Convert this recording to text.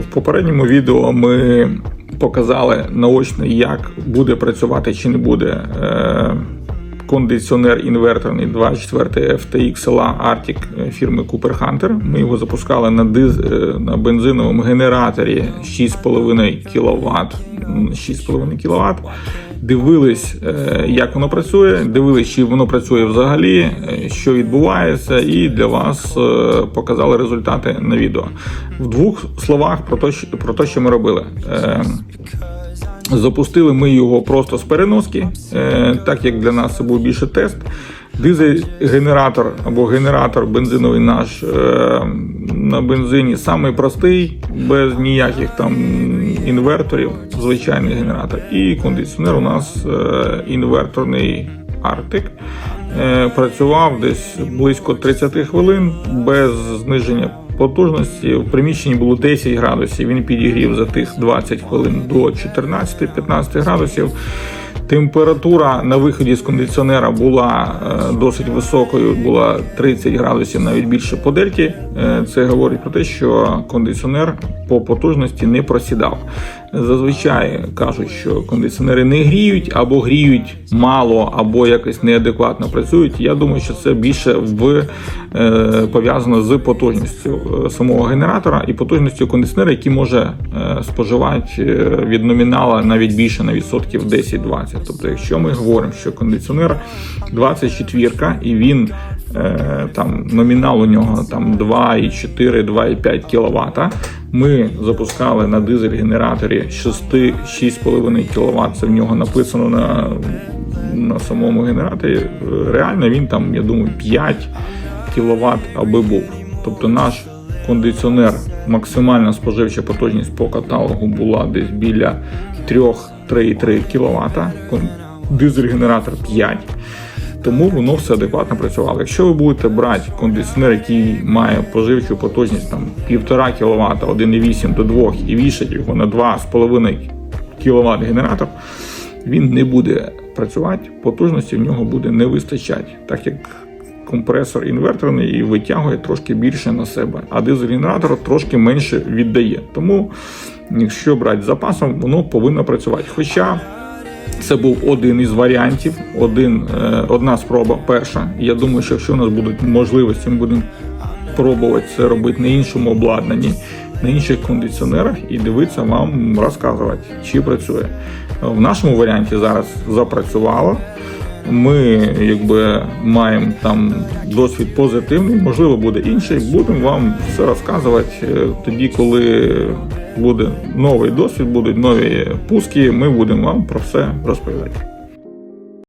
В попередньому відео ми показали наочно, як буде працювати чи не буде е, кондиціонер інверторний 24 FTX LA Arctic фірми Cooper Hunter. Ми його запускали на, диз, е, на бензиновому генераторі 6,5 кВт. 6,5 кВт. Дивились, е, як воно працює, дивились, чи воно працює взагалі, е, що відбувається, і для вас е, показали результати на відео. В двох словах про те, що- про те, що ми робили. Запустили ми його просто з переноски, е, так як для нас це був більше тест. Дизель-генератор або генератор бензиновий наш е, на бензині самий простий, без ніяких там інверторів, звичайний генератор. І кондиціонер у нас е, інверторний Arctic. Працював десь близько 30 хвилин без зниження потужності. В приміщенні було 10 градусів. Він підігрів за тих 20 хвилин до 14-15 градусів. Температура на виході з кондиціонера була е, досить високою, була 30 градусів, навіть більше по дельті. Е, Це говорить про те, що кондиціонер по потужності не просідав. Зазвичай кажуть, що кондиціонери не гріють або гріють мало, або якось неадекватно працюють. Я думаю, що це більше в е, пов'язано з потужністю самого генератора і потужністю кондиціонера, який може споживати від номінала навіть більше на відсотків 10-20. Тобто, якщо ми говоримо, що кондиціонер 24 і він е, там номінал у нього там 2,4, 2,5 кВт. Ми запускали на дизель-генераторі 6, 6,5 кВт. Це в нього написано на, на самому генераторі. Реально він там, я думаю, 5 кВт аби був. Тобто наш кондиціонер, максимальна споживча потужність по каталогу була десь біля 3-3,3 кВт. Дизель-генератор 5 тому воно все адекватно працювало. Якщо ви будете брати кондиціонер, який має поживчу потужність там 1,5 кВт, 1,8 до 2 і вішати його на 2,5 кВт генератор, він не буде працювати, потужності в нього буде не вистачати, так як компресор інверторний і витягує трошки більше на себе, а дизель-генератор трошки менше віддає. Тому, якщо брати з запасом, воно повинно працювати. Хоча це був один із варіантів, один, е, одна спроба перша. Я думаю, що якщо у нас будуть можливості, ми будемо пробувати це робити на іншому обладнанні, на інших кондиціонерах і дивитися вам розказувати, чи працює. В нашому варіанті зараз запрацювало. Ми якби маємо там досвід позитивний, можливо, буде інший. Будемо вам все розказувати е, тоді, коли буде новий досвід, будуть нові пуски. Ми будемо вам про все розповідати.